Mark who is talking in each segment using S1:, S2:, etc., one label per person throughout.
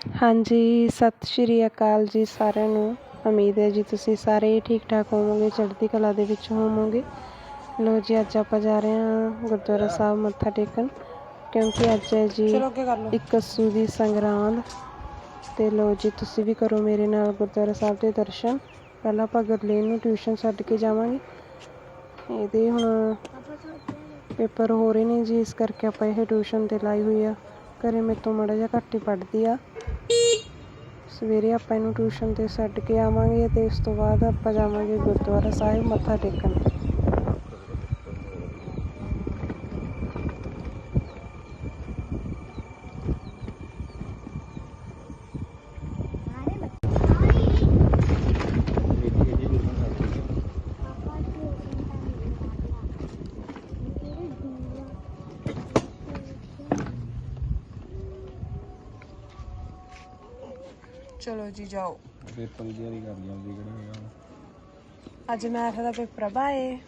S1: ਹਾਂਜੀ ਸਤਿ ਸ਼੍ਰੀ ਅਕਾਲ ਜੀ ਸਾਰਿਆਂ ਨੂੰ। ਉਮੀਦ ਹੈ ਜੀ ਤੁਸੀਂ ਸਾਰੇ ਠੀਕ ਠਾਕ ਹੋਵੋਗੇ ਚੜ੍ਹਦੀ ਕਲਾ ਦੇ ਵਿੱਚ ਹੋਵੋਗੇ। ਲੋ ਜੀ ਅੱਜ ਆਪਾਂ ਜਾ ਰਹੇ ਹਾਂ ਗੁਰਦੁਆਰਾ ਸਾਹਿਬ ਮੱਥਾ ਟੇਕਣ ਕਿਉਂਕਿ ਅੱਜ ਹੈ ਜੀ
S2: ਲਓ।
S1: ਇਕੱਸੂ ਦੀ ਸੰਗਰਾਂਦ। ਤੇ ਲੋ ਜੀ ਤੁਸੀਂ ਵੀ ਕਰੋ ਮੇਰੇ ਨਾਲ ਗੁਰਦੁਆਰਾ ਸਾਹਿਬ ਦੇ ਦਰਸ਼ਨ। ਪਹਿਲਾਂ ਆਪਾਂ ਗੁਰਲੀਨ ਨੂੰ ਟਿਊਸ਼ਨ ਛੱਡ ਕੇ ਜਾਵਾਂਗੇ। ਇਹਦੇ ਹੁਣ ਪੇਪਰ ਹੋ ਰਹੇ ਨੇ ਜੀ ਇਸ ਕਰਕੇ ਆਪਾਂ ਇਹ ਟਿਊਸ਼ਨ ਤੇ ਲਾਈ ਹੋਈ ਆ। ਘਰੇ ਮੇਰੇ ਤੋਂ ਮਾੜਾ ਜਿਹਾ ਘੱਟ ਹੀ ਪੜ੍ਹਦੀ ਆ। ਸਵੇਰੇ ਆਪਾਂ ਇਹਨੂੰ ਟਿਊਸ਼ਨ ਤੇ ਛੱਡ ਕੇ ਆਵਾਂਗੇ ਅਤੇ ਉਸ ਤੋਂ ਬਾਅਦ ਆਪਾਂ ਜਾਵਾਂਗੇ ਗੁਰਦੁਆਰਾ ਸਾਹਿਬ ਮੱਥਾ ਟੇਕਣ।
S2: ਚਲੋ ਜੀ ਜਾਓ।
S3: ਪੇਪਰ ਦੀ ਤਿਆਰੀ ਕਰ ਜਾਂਦੀ ਕਿਹੜਾ ਹੈਗਾ
S2: ਅੱਜ ਮੈਥ ਦਾ ਪੇਪਰ ਆ ਬਾਏ।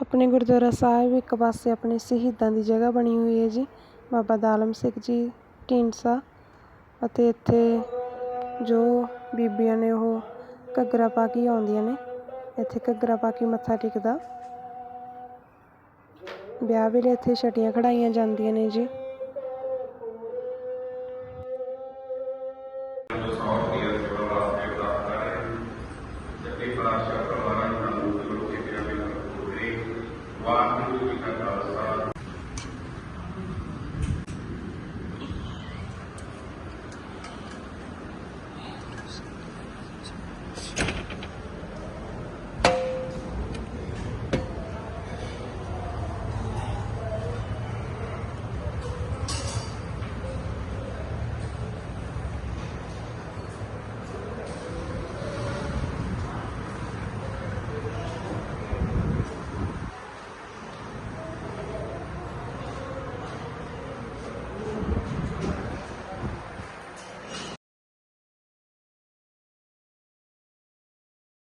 S1: ਆਪਣੇ ਗੁਰਦੁਆਰਾ ਸਾਹਿਬ ਇੱਕ ਪਾਸੇ ਆਪਣੇ ਸ਼ਹੀਦਾਂ ਦੀ ਜਗ੍ਹਾ ਬਣੀ ਹੋਈ ਹੈ ਜੀ, ਬਾਬਾ ਦਾਲਮ ਸਿੰਘ ਜੀ ਢੀਂਡਸਾ ਅਤੇ ਇੱਥੇ ਜੋ ਬੀਬੀਆਂ ਨੇ ਉਹ ਘੱਗਰਾ ਪਾ ਕੇ ਆਉਂਦੀਆਂ ਨੇ, ਇੱਥੇ ਘੱਗਰਾ ਪਾ ਕੇ ਮੱਥਾ ਟੇਕਦਾ। ਵਿਆਹ ਵੇਲੇ ਇੱਥੇ ਛਟੀਆਂ ਖੜਾਈਆਂ ਜਾਂਦੀਆਂ ਨੇ ਜੀ। o árbitro de cada causado